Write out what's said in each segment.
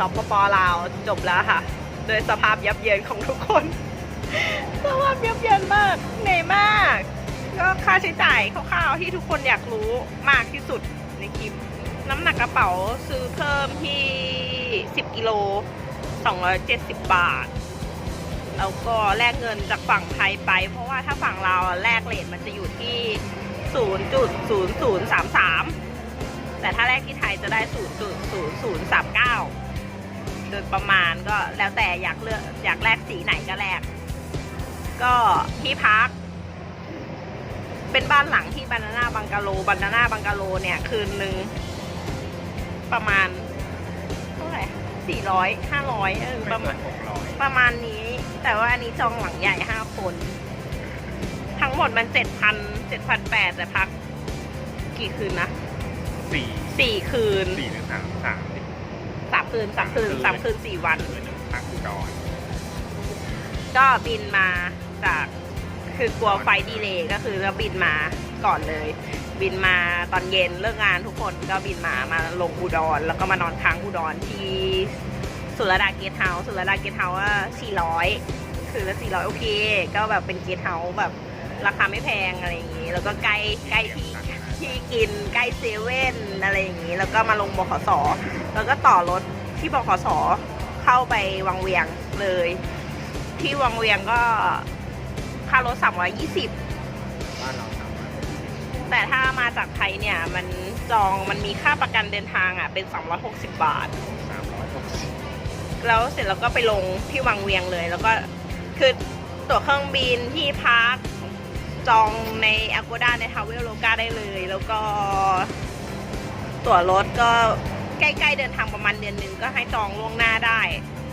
สปปลาวจบแล้วค่ะ โดยสภาพยับเยินของทุกคน สภาพยับเยินมากเหนื่อยมาก ก็ค่าใช้จ่ายคร่าวๆที่ทุกคนอยากรู้มากที่สุดในคลิป น้ำหนักกระเป๋าซื้อเพิ่มที่ 10 กิโล 270 บาท แล้วก็แลกเงินจากฝั่งไทยไป เพราะว่าถ้าฝั่งเราแลกเลทมันจะอยู่ที่ 0.0033แต่ถ้าแลกที่ไทยจะได้ 0.0039 โดยประมาณก็แล้วแต่อยากเลือกอยากแลกสีไหนก็แลกก็ที่พัก เป็นบ้านหลังที่บานาน่าบังกาโลบานาน่าบังกาโลเนี่ย คืนหนึ่งประมาณเท่าไหร่สี่ร้อยห้าร้อยเออไม่ประมาเกิณนหกร้อยประมาณนี้ แต่ว่าอันนี้จองหลังใหญ่ห้าคน ทั้งหมดมันเจ็ดพันเจ็ดพันแปดแต่พัก กี่คืนนะสี่สี่คืนสี่หรือสามสามสิบสาม คืนสามคืนสามคืนสี่วันคืนหนึ่งพักอุดรก็บินมาจากคือกลัวไฟล์ดีเลย์ก็คือจะบินมาก่อนเลย บินมาตอนเย็นเลิกงานทุกคนก็บินมามาลงอุดร แล้วก็มานอนค้างอุดรที่สุรดาเกสเฮาส์สุรดาเกสเฮาส์ว่าสี่ร้อยคือละสี่ร้อยโอเค ก็แบบเป็นเกสเฮาส์แบบราคาไม่แพงอะไรอย่างนี้ แล้วก็ใกล้ใกล้ที่ที่กินใกล้เซเว่นอะไรอย่างนี้ แล้วก็มาลงบขสแล้วก็ต่อรถ ที่บขสเข้าไปวังเวียงเลย ที่วังเวียงก็ค่ารถ320บ้านเราสามร้อยแต่ถ้ามาจากไทยเนี่ยมันจองมันมีค่าประกันเดินทางอะเป็น 360 บาท สามร้อยหกสิบแล้วเสร็จแล้วก็ไปลงที่วังเวียงเลย แล้วก็คือตั๋วเครื่องบินที่พักจองใน Agoda ใน Travel Loga ได้เลย แล้วก็ตั๋วรถก็ ใกล้ๆเดินทางประมาณเดือนหนึ่งก็ให้จองล่วงหน้าได้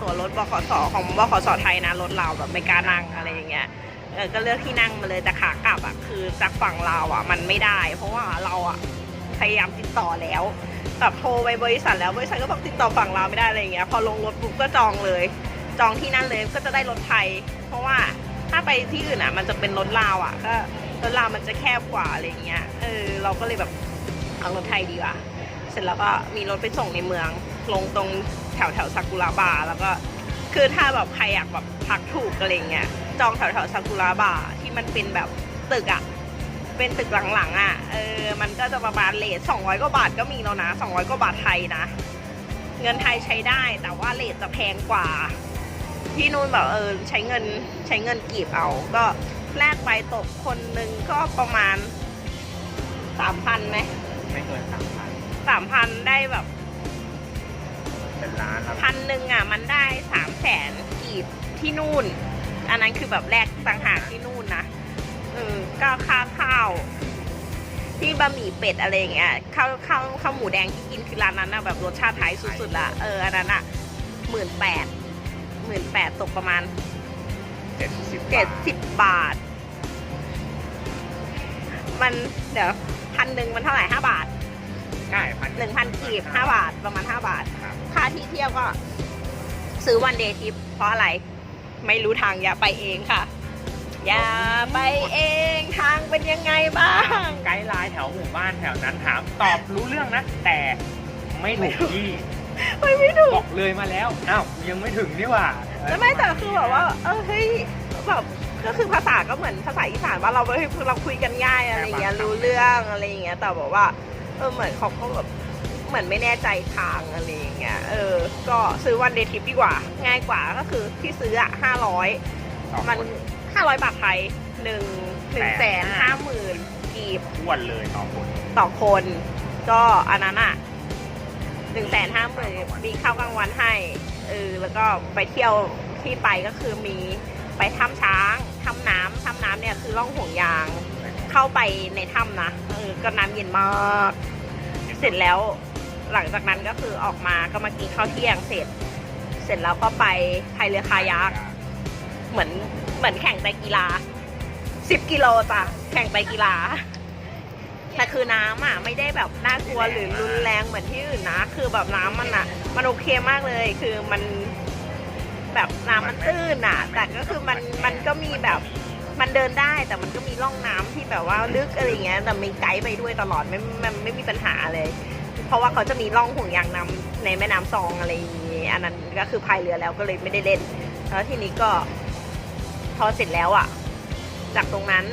ตั๋วรถบขสของบขสไทยนะรถเราแบบไม่กล้านั่งอะไรอย่างเงี้ยเออก็เลือกที่นั่งมาเลยแต่ขากลับอะคือจากฝั่งเราอะมันไม่ได้ เพราะว่าเราอะพยายามติดต่อแล้วแบบโทรไปบริษัทแล้วบริษัทก็บอกติดต่อฝั่งเราไม่ได้อะไรอย่างเงี้ยพอลงรถปุ๊บก็จองเลย จองที่นั่นเลยก็จะได้รถไทย เพราะว่าถ้าไปที่อื่นอะ มันจะเป็นรถลาวอะ ก็รถลาวมันจะแคบกว่าอะไรอย่างเงี้ยเออเราก็เลยแบบเอารถไทยดีกว่า สร็จแล้วก็มีรถไปส่งในเมือง ลงตรงแถวแถวซากุระบาร์แล้วก็คือถ้าแบบใครอยากแบบพักถูกอะไรเงี้ยจองแถวแถวซากุระบาร์ที่มันเป็นแบบตึกอะเป็นตึกหลังๆอะเออมันก็จะประมาณเลท200กว่าบาทก็มีแล้วนะ200กว่าบาทไทยนะ เงินไทยใช้ได้แต่ว่าเลทจะแพงกว่า ที่นู่นแบบเออใช้เงินใช้เงินกีบเอา ก็แลกไปตกคนหนึ่งก็ประมาณสามพันไหมไม่เกินสาม สามพันได้แบบเป็นล้านแล้วพันหนึ่งอะ มันได้สามแสนกีบที่นู่น อันนั้นคือแบบแลกต่างหากที่นู่นนะเออก็ค่าข้าว ที่บะหมี่เป็ดอะไรอย่างเงี้ยข้าวข้าวข้าวหมูแดงที่กินคือร้านนั้นนะแบบรสชาติไทยสุดๆละเอออันนั้นอะหมื่นแปดหมื่นแปดตกประมาณเจ็ดสิบเจ็ดสิบบาท มันเดี๋ยวพันหนึ่งมันเท่าไหร่ห้าบาท บห้าบาทประมาณห้าบาท ครับ ค่าที่เที่ยวก็ ซื้อวันเดย์ทริปเพราะอะไร ไม่รู้ทางอย่าไปเองค่ะ อย่าไปเองทางเป็นยังไงบ้าง ไกด์ไลน์แถวหมู่บ้านแถวนั้นถามตอบรู้เรื่องนะ แต่ไม่ถูกที่ไม่ไม่ถูบก อกเลยมาแล้วอ้าวยังไม่ถึงนี่หว่า แล้วไม่แต่คือแบบว่า เออเฮ้ยแบบก็คือภาษาก็เหมือนภาษาอีสานว่าเราเฮ้ยเราคุยกันง่ายอะไรอย่างเงี้ยรู้เรื่องอะไรอย่างเงี้ยแต่บอกว่าเออเหมือนเขาก็แบบเห มือนไม่แน่ใจทางอะไรอย่างเงี้ย เออ ก็ซื้อวันเดย์ทริปดีกว่า ง่ายกว่าก็คือที่ซื้ออะห้าร้อยต่อมันคนห้าร้อยบาทไทยหนึ่งหนึ่งแสนห้าหมื่นกีบอ้วนเลยต่อคนต่อคน ก็อันนั้นอะหนึ่งแสนห้าหมื่นมีข้าวกลางวันให้ เออ แล้วก็ไปเที่ยวที่ไปก็คือมีไปถ้ำช้างถ้ำน้ำถ้ำน้ำเนี่ยคือล่องห่วงยาง เข้าไปในถ้ำนะ เออ ก็น้ำเย็นมาก เสร็จแล้ว หลังจากนั้นก็คือออกมาก็มากินข้าวเที่ยงเสร็จ เสร็จแล้วก็ไปพายเรือคายักเหมือนเหมือนแข่งไตกีฬาสิบกิโลจ้ะแข่งไตกีฬาแต่คือน้ำอะไม่ได้แบบน่ากลัวหรือรุนแรงเหมือนที่อื่นนะ คือแบบน้ำมันอะ มันโอเคมากเลย คือมันแบบน้ำมันตื้นอะ แต่ก็คือมันมันก็มีแบบมันเดินได้แต่มันก็มีร่องน้ำที่แบบว่าลึกอะไรเงี้ยแต่มีไกด์ไปด้วยตลอดไม่มันไม่มีปัญหาเลย เพราะว่าเขาจะมีร่องห่วงยางน้ำในแม่น้ำซองอะไรอย่างงี้อันนั้นก็คือพายเรือแล้วก็เลยไม่ได้เล่น แล้วทีนี้ก็พอเสร็จแล้วอะ จากตรงนั้น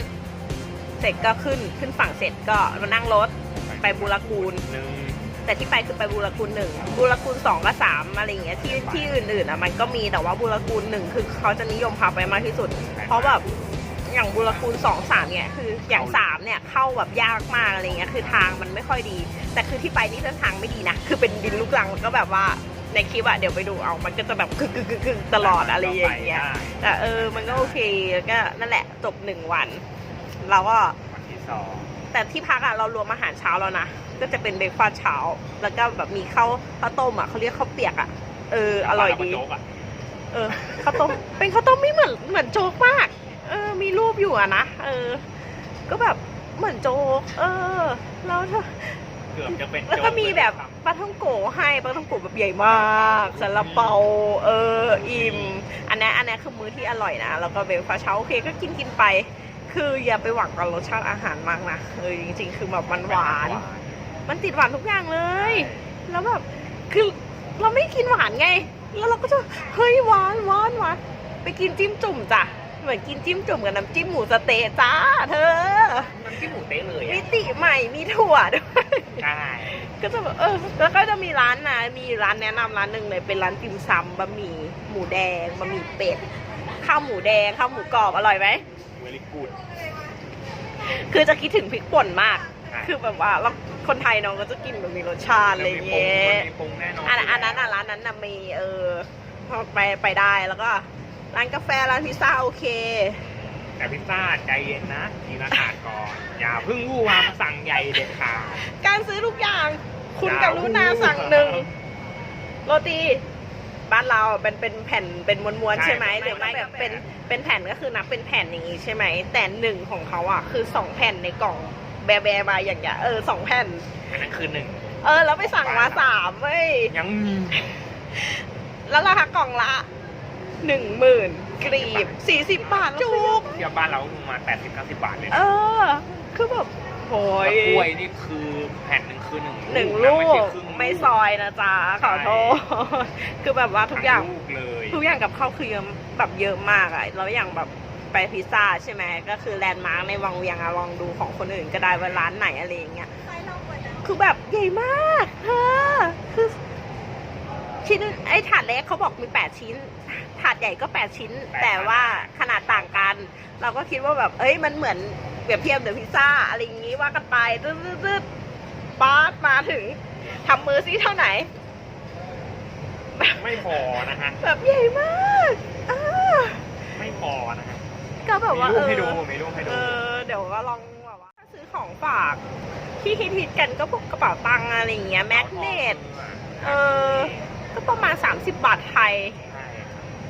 เสร็จก็ขึ้นขึ้นฝั่งเสร็จก็มานั่งรถไปบูรกูลหนึ่งแต่ที่ไปคือไปบูรกูลหนึ่งบูรกูลสองกับสามอะไรอย่างเงี้ยที่ที่อื่นๆอะมันก็มีแต่ว่าบูรกูลหนึ่งคือเขาจะนิยมพาไปมากที่สุด เพราะแบบ อย่างบูรกูลสองสามเนี่ยคืออย่างสามเนี่ยเข้าแบบยากมากอะไรเงี้ยคือทางมันไม่ค่อยดี แต่คือที่ไปนี่เส้นทางไม่ดีนะคือเป็นดินลูกรังแล้วก็แบบว่าในคลิปอะเดี๋ยวไปดูเอา มันก็จะแบบกึกกึกกึกกึกตลอดอะไรอย่างเงี้ย แต่เออ มันก็โอเคแล้วก็นั่นแหละจบหนึ่งวัน เราก็วันที่สองแต่ที่พักอะเรารวมอาหารเช้าแล้วนะ ก็จะเป็นเบรกฟาสต์เช้า แล้วก็แบบมีข้าวข้าวต้มอะเขาเรียกข้าวเปียกอะเออ อร่อยดีโจ๊กอะเออ ข้าวต้ม เป็นข้าวต้มไม่เหมือนเหมือนโจ๊กมากเออมีรู ปอยู่อะนะเออ ก็แบบเหมือนโจ๊กเออ แล้วเกือบจะเป็นแล้วก็โจ๊มีแบบเลยปลาท่องโกให้ปลาท่องโกแบบใหญ่มากซาลาเปาเอออิ่มอันนี้อันนี้คือมื้อที่อร่อยนะแล้วก็เบรกฟาสต์เช้าโอเคก็กินกินไป คืออย่าไปหวังกับรสชาติอาหารมากนะเออจริง ๆ คือแบบมันหวาน มันติดหวานทุกอย่างเลย แล้วแบบคือเราไม่กินหวานไง แล้วเราก็จะเฮ้ยหวานหวานหวานไปกินจิ้มจุ่มจ้ะ เหมือนกินจิ้มจุ่มกับน้ำจิ้มหมูสะเต๊ะจ้าเธอ น้ำจิ้มหมูเต๊ะเลยมิอะติใหม่มีถั่วด้วย ใช่ก็จะแบบเออแล้วก็จะมีร้านนะมีร้านแนะนำร้านหนึ่งเลยเป็นร้านติ่มซำบะหมี่หมูแดงบะหมี่เป็ดข้าวหมูแดงข้าวหมูกรอบอร่อยไหมเวลิกูดคือจะคิดถึงพริกป่นมาก คือแบบว่าเราคนไทยเน้องก็จะกินแบบมีรสชาติอะไรอย่างเงี้ย มีปรุงแน่นอนอันอันนั้นอะร้านนั้นน่ะมีเออพอไปไปได้แล้วก็ ร้านกาแฟร้านพิซซ่าโอเค แต่พิซซ่าใจเย็นนะกินอาหารก่อน อย่าเพิ่งวู่วามสั่งใหญ่เด็ดขาด การซื้อทุกอย่างคุณอย่ากับลูนาพูดสั่งหนึ่งโรตีบ้านเราเป็นเป็นแผ่นเป็นม้วนๆใช่ใช่ไหมไม่หรือไม่ไม่ก็กาแฟเป็นเป็นแผ่นก็คือนับเป็นแผ่นอย่างงี้ใช่ไหมแต่หนึ่งของเขาอะคือสองแผ่นในกล่องแบะแบะมาอย่างเงี้ยเออสองแผ่นอันนั้นคือหนึ่งเออ แล้วไปสั่งมาสามเว้ยยังมีแล้วราคากล่องละ หนึ่งหมื่นกรีบสี่สิบบาทจุกเทียบบ้านเราประมาณแปดสิบเก้าสิบบาทเลยเอนะอคือแบบโหยแล้วกล้วยนี่คือแผ่นหนึ่งคือหนึ่งหนึ่งนะลูไม่ใช่กครึ่งลูกไม่ซอยนะจ๊ะขอโทษคือแบบว่าทุกอย่างทั้ลูกเลยทุกอย่างกับข้าวคือเยอะแบบเยอะมากอะแล้วอย่างแบบไปพิซซ่าใช่ไหมก็คือแลนด์มาร์กในวังเวียงอะลองดูของคนอื่นก็ได้ว่าร้านไหนอะไรอย่างเงี้ยคือแบบใหญ่มากเธอคือ ชิ้นไอ้ถาดเล็กเขาบอกมีแปดชิ้น ถาดใหญ่ก็แปดชิ้น แต่ว่าขนาดต่างกัน เราก็คิดว่าแบบ เอ้ยมันเหมือนเปรียบเทียบเดอะพิซซ่าอะไรอย่างงี้ว่ากันไปตึ๊ดตึ๊ดตึ๊ดป๊าดมาถึงทำมือซิเท่าไหน ไม่พอนะฮะแบบใหญ่มากอ่าไม่พอนะฮะก็แบบมีว่ารูเอปให้ดูอมีรูปให้เอดูอเดี๋ยวก็ลองแบบว่าถ้าซื้อของฝากที่ฮิตๆกันก็พวกกระเป๋าตังค์อะไรอย่างเงี้ยแมกเนตเออ ก็ประมาณ 30 บาทไทยใช่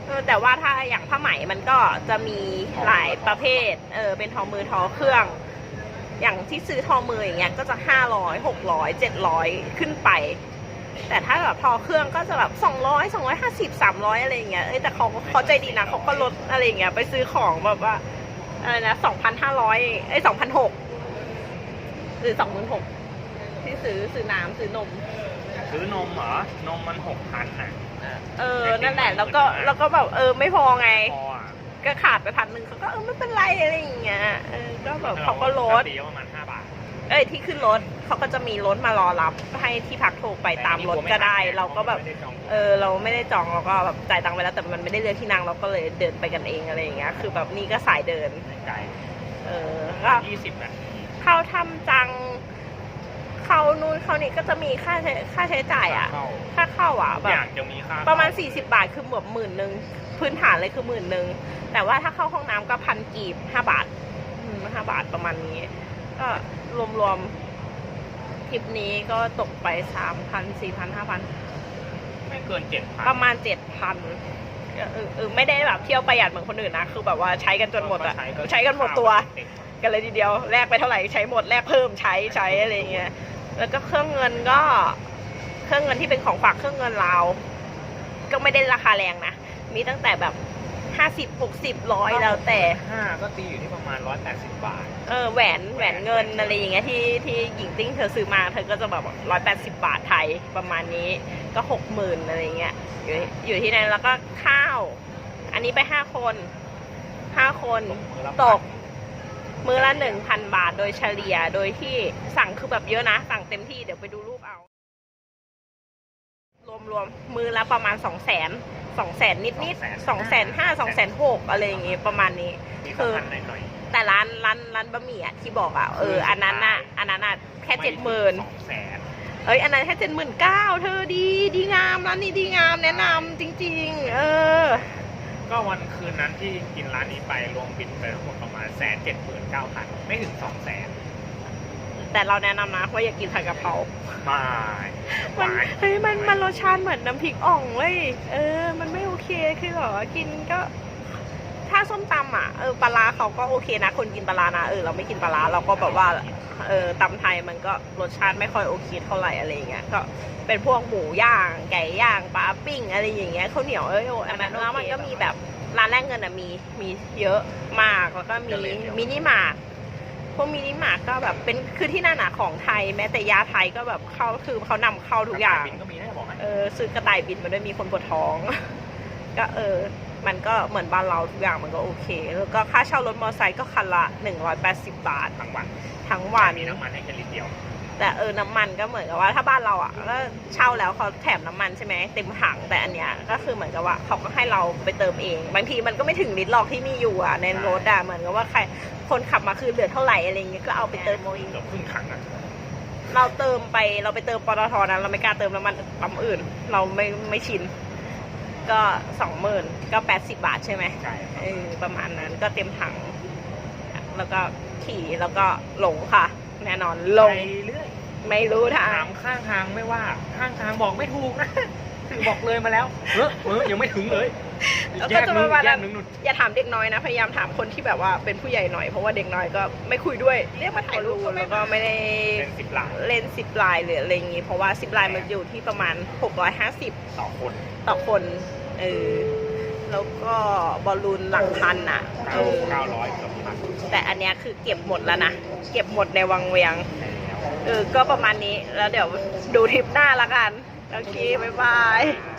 เออแต่ว่าถ้าอย่างผ้าไหมมันก็จะมีหลายประเภท เออเป็นทอมือทอเครื่อง อย่างที่ซื้อทอมืออย่างเงี้ยก็จะห้าร้อยหกร้อยเจ็ดร้อยขึ้นไป แต่ถ้าแบบทอเครื่องก็จะแบบสองร้อยสองร้อยห้าสิบสามร้อยอะไรอย่างเงี้ยเอ้ยแต่เขาเขาใจดีนะเขาก็ลดอะไรอย่างเงี้ยไปซื้อของแบบว่าอะไรนะสองพันห้าร้อยเอ้ยสองพันหกหรือสองหมื่นหกที่ซื้อซื้อน้ำซื้อนม ซื้อนมเหรอนมมันหกพันน่ะเออ นั่นแหละ แล้วก็แล้วก็แบบเออไม่พอไง พออะก็ขาดไปพันหนึ่งเขาก็เออไม่เป็นไรอะไรอย่างเงี้ยเออก็แบบเขาก็ลดตีประมาณห้าบาท เอ้ยที่ขึ้นรถเขาก็จะมีรถมารอรับให้ที่พักโทรไปตามรถก็ได้ เราก็แบบ เออเราไม่ได้จองเราก็แบบจ่ายตังค์ไปแล้วแต่มันไม่ได้เลือกที่นั่งเราก็เลยเดินไปกันเองอะไรอย่างเงี้ยคือแบบนี่ก็สายเดิน ไก่เออก็ ยี่สิบนาทีเข้าทำจัง เข้านู่นเข้านี่ก็จะมีค่าใช้ค่าใช้จ่ายอะเข้าค่าเข้าอะทุกแบอบย่างจะมีค่าประมาณ 40 บาทคือแบบหมื่นหนึ่งพื้นฐานเลยคือหมื่นหนึ่งแต่ว่าถ้าเข้าห้องน้ำก็พันกีบห้าบาทอืมห้าบาทประมาณนี้ ก็รวมๆทริปนี้ก็ตกไปสามพันสี่พันห้าพัน ไม่เกินเจ็ดพันประมาณเจ็ดพันเออเออไม่ได้แบบเที่ยวประหยัดเหมือนคนอื่นนะ คือแบบว่าใช้กันจนหมดอะใช้กันหมดตัว กันเลยทีเดียวแลกไปเท่าไหร่ใช้หมดแลกเพิ่มใช้ใช้อะไรอย่างเงี้ย แล้วก็เครื่องเงินก็เครื่องเงินที่เป็นของฝากเครื่องเงินลาวก็ไม่ได้ราคาแรงนะ มีตั้งแต่แบบห้าสิบหกสิบร้อยแล้วแต่ ห้าก็ตีอยู่ที่ประมาณร้อยแปดสิบบาท เออแหวนแหวนเงินอะไรอย่างเงี้ยที่ที่หญิงติ้งเธอซื้อมาเธอก็จะแบบร้อยแปดสิบาทไทยประมาณนี้ก็หกหมื่นอะไรอย่างเงี้ยอยู่อยู่ที่นั่นแล้วก็ข้าว อันนี้ไปห้าคนห้าคนมือละตก มือละหนึ่งพันบาทโดยเฉลี่ยโดยที่สั่งคือแบบเยอะนะ สั่งเต็มที่เดี๋ยวไปดูรูปเอา รวมรวมๆมือละประมาณสองแสนสองแสนนิดนิดสองแสนห้าสองแสนหกอะไรอย่างงี้ประมาณนี้มีคืสองอพันหน่อยแต่ร้านร้านร้านบะหมี่อะที่บอกอะเอออันนั้นน่ะอันนั้นน่ะๆแค่เจ็ดหมื่นสองแสนเอ้ยอันนั้นแค่เจ็ดหมื่นเก้าเธอดีดีงามร้านนี้ดีงามแนะนำจริง ๆ เออ ก็วันคืนนั้นที่กินร้านนี้ไปรวมบินไปทั้งหมดประมาณแสนเจ็ดหมื่นเก้าพันไม่ถึงสองแสนแต่เราแนะนำนะว่าอย่ากินผัดกะเพราไม่มันเฮ้ยมันมันรสชาติเหมือนน้ำพริกอ่องเลยเออ มันไม่โอเค คือแบบว่ากินก็ ถ้าส้มตำอะเออปลาร้าเขาก็โอเคนะ คนกินปลาร้านะเออเราไม่กินปลาร้าเราก็แบบว่าเออตำไทยมันก็รสชาติไม่ค่อยโอเคเท่าไหร่อะไรอย่างเงี้ยก็เป็นพวกหมูย่างไก่ย่างปลาปิ้งอะไรอย่างเงี้ยข้าวเหนียวเอ้ยโอ้อันนั้นแล้วมันก็มีแบบร้านแรกเงินอะมีมีเยอะมากแล้วก็มีมินิมาร์ทพวกมินิมาร์ทก็แบบเป็นคือที่นั่นอะของไทย แม้แต่ยาไทยก็แบบเข้าคือเขานำเข้าทุกอย่างบินก็มีนะจะบอกให้เออซื้อกระต่ายบินมาด้วยมีคนปวดท้อง ก็เออ มันก็เหมือนบ้านเราทุกอย่างมันก็โอเค แล้วก็ค่าเช่ารถมอเตอร์ไซค์ก็คันละ 180 บาททั้งวันทั้งวันมีน้ำมันให้แค่ลิตรเดียว แต่เออน้ำมันก็เหมือนกับว่าถ้าบ้านเราอะก็เช่าแล้วเขาแถมน้ำมันใช่ไหมเต็มถังแต่อันเนี้ยก็คือเหมือนกับว่าเขาก็ให้เราไปเติมเอง บางทีมันก็ไม่ถึงลิตรหรอกที่มีอยู่อะในรถอะเหมือนกับว่าใครคนขับมาคือเหลือเท่าไหร่อะไรเงี้ยก็เอาไปเติมเอาเองเกือบครึ่งถังอะเราเติมไปเราไปเติมปตทนะเราไม่กล้าเติมน้ำมันปั๊มอื่น เราไม่ไม่ชิน ก็สองหมื่นก็แปดสิบาทใช่ไหมใช่เออประมาณนั้นก็เต็มถัง แล้วก็ขี่แล้วก็หลงค่ะ แน่นอนหลไปงเรื่อยไม่รู้ทาถางมข้างทางไม่ว่า ข้างทางบอกไม่ถูกนะ คือบอกเลยมาแล้วเออเออยังไม่ถึงเลยแล้วแยก็กจะนึมางว่าแยกนึงนู่นอย่าถามเด็กน้อยนะ พยายามถามคนที่แบบว่าเป็นผู้ใหญ่หน่อยเพราะว่าเด็กน้อยก็ไม่คุยด้วย เรียกมาถ่ายรูปแล้วก็ไม่ได้เป็นสิบหลังเล่นซิปไลน์หรืออะไรอย่างงี้เพราะว่าซิปไลน์มันอยู่ที่ประมาณ 650 ต่อคนต่อคนเออแล้วก็บอลลูนหลักพันอะเอเก้าอเก้าร้อยเกือบพันแต่อันเนี้ยคือเก็บหมดแล้วนะ เก็บหมดในวังเวียงเออก็ประมาณนี้แล้วเดี๋ยวดูทริปหน้าละกัน โอเค บ๊ายบายแล้ว